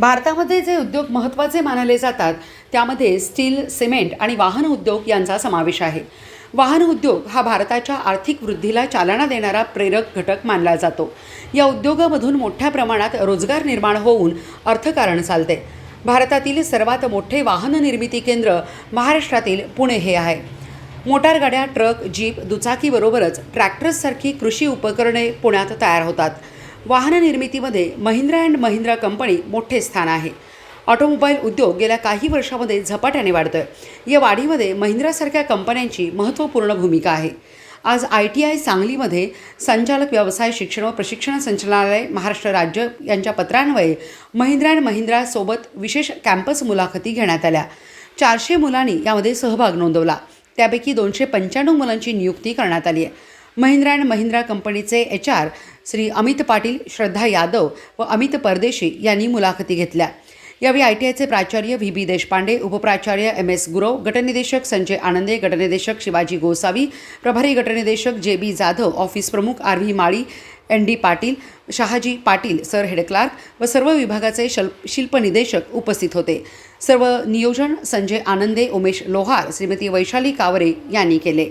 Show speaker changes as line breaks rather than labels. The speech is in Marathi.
भारतामध्ये जे उद्योग महत्त्वाचे मानले जातात त्यामध्ये स्टील सिमेंट आणि वाहन उद्योग यांचा समावेश आहे. वाहन उद्योग हा भारताच्या आर्थिक वृद्धीला चालना देणारा प्रेरक घटक मानला जातो. या उद्योगामधून मोठ्या प्रमाणात रोजगार निर्माण होऊन अर्थकारण चालते. भारतातील सर्वात मोठे वाहन निर्मिती केंद्र महाराष्ट्रातील पुणे हे आहे. मोटार गाड्या ट्रक जीप दुचाकीबरोबरच ट्रॅक्टर्ससारखी कृषी उपकरणे पुण्यात तयार होतात. वाहन निर्मितीमध्ये महिंद्रा अँड महिंद्रा कंपनी मोठे स्थान आहे. ऑटोमोबाईल उद्योग गेल्या काही वर्षामध्ये झपाट्याने वाढतोय. या वाढीमध्ये महिंद्रासारख्या कंपन्यांची महत्त्वपूर्ण भूमिका आहे. आज आय टी आय सांगलीमध्ये संचालक व्यवसाय शिक्षण व प्रशिक्षण संचालनालय महाराष्ट्र राज्य यांच्या पत्रान्वये महिंद्रा अँड महिंद्रासोबत विशेष कॅम्पस मुलाखती घेण्यात आल्या. चारशे मुलांनी यामध्ये सहभाग नोंदवला. त्यापैकी दोनशे पंच्याण्णव मुलांची नियुक्ती करण्यात आली आहे. महिंद्रा अँड महिंद्रा कंपनीचे एच आर श्री अमित पाटील श्रद्धा यादव व अमित परदेशी यांनी मुलाखती घेतल्या. यावेळी आय टी आयचे प्राचार्य व्ही बी देशपांडे उपप्राचार्य एम एस गुरव गटनिदेशक संजय आनंदे गटनिदेशक शिवाजी गोसावी प्रभारी गटनिदेशक जे बी जाधव ऑफिस प्रमुख R V Mali N D Patil Shahaji Patil sir head clerk व सर्व विभागाचे शल शिल्पनिदेशक उपस्थित होते. सर्व नियोजन संजय आनंदे उमेश लोहार श्रीमती वैशाली कावरे यांनी केले.